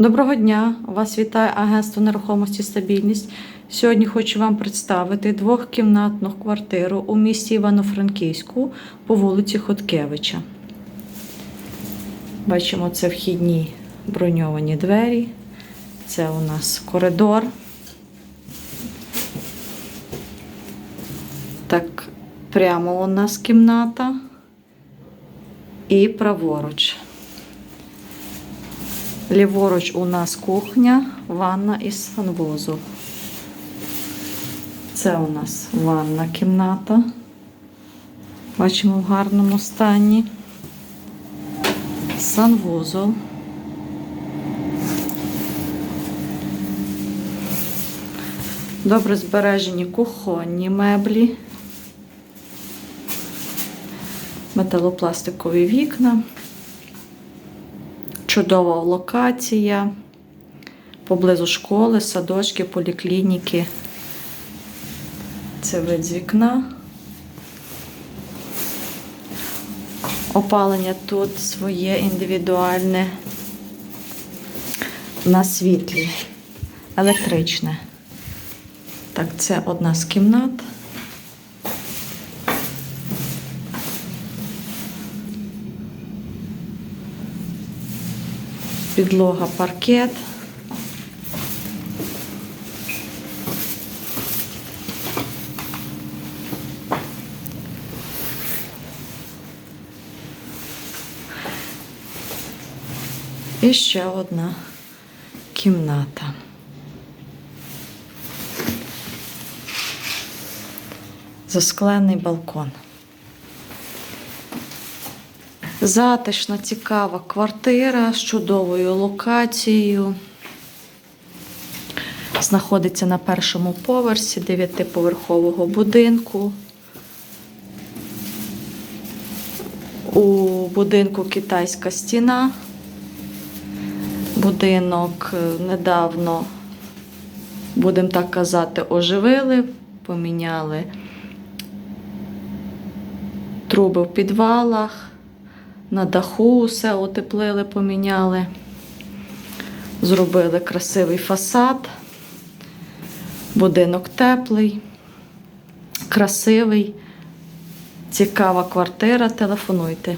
Доброго дня! Вас вітає агентство нерухомості стабільність. Сьогодні хочу вам представити двохкімнатну квартиру у місті Івано-Франківську по вулиці Хоткевича. Бачимо, це вхідні броньовані двері. Це у нас коридор. Так, прямо у нас кімната і праворуч. Ліворуч у нас кухня, ванна із санвузу. Це у нас ванна кімната. Бачимо в гарному стані. Санвузол. Добре збережені кухонні меблі. Металопластикові вікна. Чудова локація. Поблизу школи, садочки, поліклініки. Це вид з вікна. Опалення тут своє індивідуальне на світлі, електричне. Так, це одна з кімнат. Підлога паркет. І ще одна кімната. Засклений балкон. Затишна, цікава квартира з чудовою локацією. Знаходиться на першому поверсі дев'ятиповерхового будинку. У будинку китайська стіна. Будинок е, недавно, будемо так казати, оживили, поміняли труби в підвалах, на даху все утеплили, поміняли, зробили красивий фасад, будинок теплий, красивий, цікава квартира. Телефонуйте.